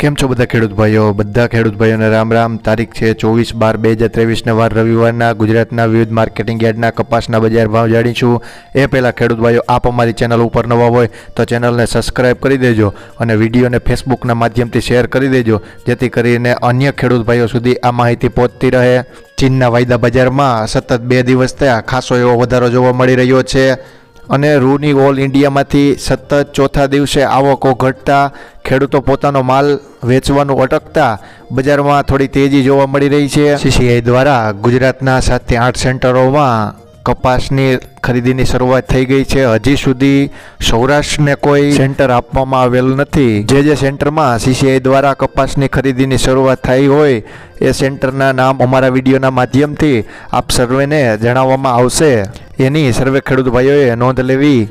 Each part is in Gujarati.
કેમ છો બધા ખેડૂત ભાઈઓ? બધા ખેડૂત ભાઈઓને રામ રામ. તારીખ છે ચોવીસ બાર બે હજાર ત્રેવીસને વાર રવિવારના ગુજરાતના વિવિધ માર્કેટિંગ યાર્ડના કપાસના બજાર ભાવ જાણીશું. એ પહેલાં ખેડૂત ભાઈઓ, આપ અમારી ચેનલ ઉપર નવા હોય તો ચેનલને સબસ્ક્રાઇબ કરી દેજો અને વિડીયોને ફેસબુકના માધ્યમથી શેર કરી દેજો, જેથી કરીને અન્ય ખેડૂત ભાઈઓ સુધી આ માહિતી પહોંચતી રહે. ચીનના વાયદા બજારમાં સતત બે દિવસ થયા. ખાસો એવો વધારો જોવા મળી રહ્યો છે. અને રૂની ઓલ ઇન્ડિયામાંથી સતત ચોથા દિવસે આવકો ઘટતા, ખેડૂતો પોતાનો માલ વેચવાનું અટકતા, બજારમાં થોડી તેજી જોવા મળી રહી છે. સીસીઆઈ દ્વારા ગુજરાતના સાતથી આઠ સેન્ટરોમાં કપાસની ખરીદીની શરૂઆત થઈ ગઈ છે. હજી સુધી સૌરાષ્ટ્રને કોઈ સેન્ટર આપવામાં આવેલ નથી. જે જે સેન્ટરમાં સીસીઆઈ દ્વારા કપાસની ખરીદીની શરૂઆત થઈ હોય એ સેન્ટરના નામ અમારા વિડીયોના માધ્યમથી આપ સર્વેને જણાવવામાં આવશે. એની સર્વે ખેડૂત ભાઈઓએ નોંધ લેવી.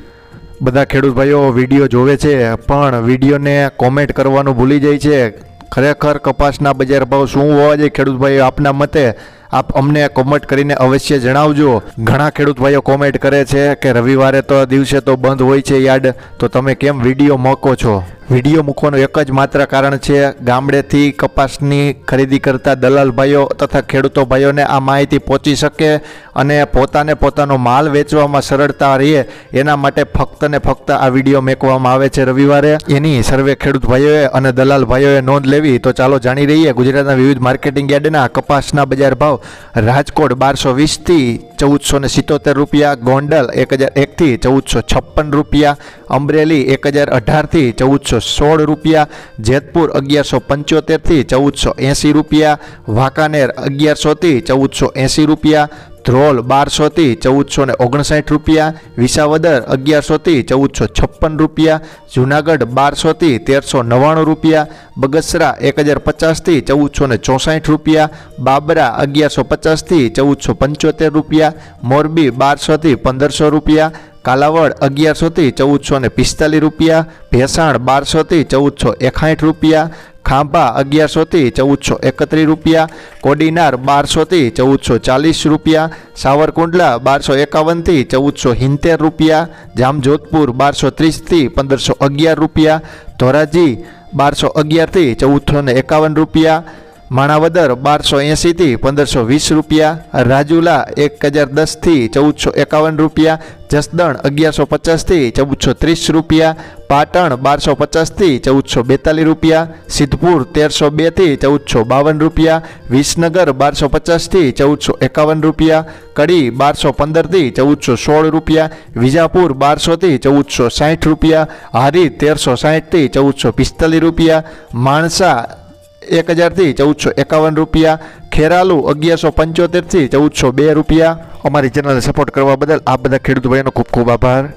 બધા ખેડૂત ભાઈઓ વીડિયો જોવે છે, પણ વિડીયોને કોમેન્ટ કરવાનું ભૂલી જાય છે. ખરેખર કપાસના બજાર ભાવ શું હોવા જોઈએ ખેડૂત ભાઈઓ આપના મતે? આપ અમને કોમેન્ટ કરીને અવશ્ય જણાવજો. ઘણા ખેડૂત ભાઈઓ કોમેન્ટ કરે છે કે રવિવારે તો દિવસે તો બંધ હોય છે યાર્ડ, તો તમે કેમ વીડિયો મૂકો છો? વીડિયો મૂકવાનું એક જ માત્ર કારણ છે, ગામડેથી કપાસની ખરીદી કરતા દલાલ ભાઈઓ તથા ખેડૂતો ભાઈઓને આ માહિતી પહોંચી શકે અને પોતાને પોતાનો માલ વેચવામાં સરળતા રહે, એના માટે ફક્ત ને ફક્ત આ વીડિયો મેકવામાં આવે છે રવિવારે. એની સર્વે ખેડૂત ભાઈઓએ અને દલાલ ભાઈઓએ નોંધ લેવી, તો ચાલો જાણી રહીએ ગુજરાતના વિવિધ માર્કેટિંગ યાર્ડના કપાસના બજાર ભાવ. રાજકોટ બારસો વીસથી ચૌદસો ને સિત્તોતેર રૂપિયા, ગોંડલ એક હજાર એકથી ચૌદસો છપ્પન રૂપિયા, અમરેલી એક હજાર અઢારથી ચૌદસો સોળ રૂપિયા, જેતપુર અગિયારસો પંચોતેરથી ચૌદસો એંસી રૂપિયા, વાંકાનેર અગિયારસોથી ચૌદસો એંસી રૂપિયા ધ્રોલ બારસોથી ચૌદસો ને ઓગણસાઠ રૂપિયા, વિસાવદર અગિયારસોથી ચૌદસો છપ્પન રૂપિયા, જુનાગઢ બારસોથી તેરસો નવ્વાણું રૂપિયા, બગસરા એક હજાર પચાસથી ચૌદસો ને ચોસાઠ રૂપિયા, બાબરા અગિયારસો પચાસથી ચૌદસો પંચોતેર રૂપિયા, મોરબી બારસોથી પંદરસો રૂપિયા, કાલાવડ અગિયારસોથી ચૌદસો ને પિસ્તાલીસ રૂપિયા, ભેસાણ બારસોથી ચૌદસો એકાઠ રૂપિયા ખાંભા અગિયારસોથી ચૌદસો એકત્રીસ રૂપિયા, કોડીનાર બારસોથી ચૌદસો ચાલીસ રૂપિયા, સાવરકુંડલા બારસો એકાવનથી ચૌદસો હિંતેર રૂપિયા, જામજોધપુર બારસો ત્રીસથી પંદરસો અગિયાર રૂપિયા, ધોરાજી બારસો અગિયારથી ચૌદસો ને એકાવન રૂપિયા માણાવદર બારસો એંસીથી પંદરસો વીસ રૂપિયા, રાજુલા એક હજાર દસથી ચૌદસો એકાવન રૂપિયા, જસદણ અગિયારસો પચાસથી ચૌદસો ત્રીસ રૂપિયા, પાટણ બારસો પચાસથી ચૌદસો બેતાલીસ રૂપિયા, સિદ્ધપુર તેરસો બેથી ચૌદસો બાવન રૂપિયા, વિસનગર બારસો પચાસથી ચૌદસો એકાવન રૂપિયા, કડી બારસો પંદરથી ચૌદસો સોળ રૂપિયા, વિજાપુર બારસોથી ચૌદસો સાઠ રૂપિયા, હારી તેરસો સાઠથી ચૌદસો પિસ્તાલીસ રૂપિયા, માણસા એક હજારથી ચૌદસો એકાવન રૂપિયા, ખેરાલુ અગિયારસો પંચોતેરથી ચૌદસો બે રૂપિયા. અમારી ચેનલને સપોર્ટ કરવા બદલ આ બધા ખેડૂત ભાઈઓનો ખૂબ ખૂબ આભાર.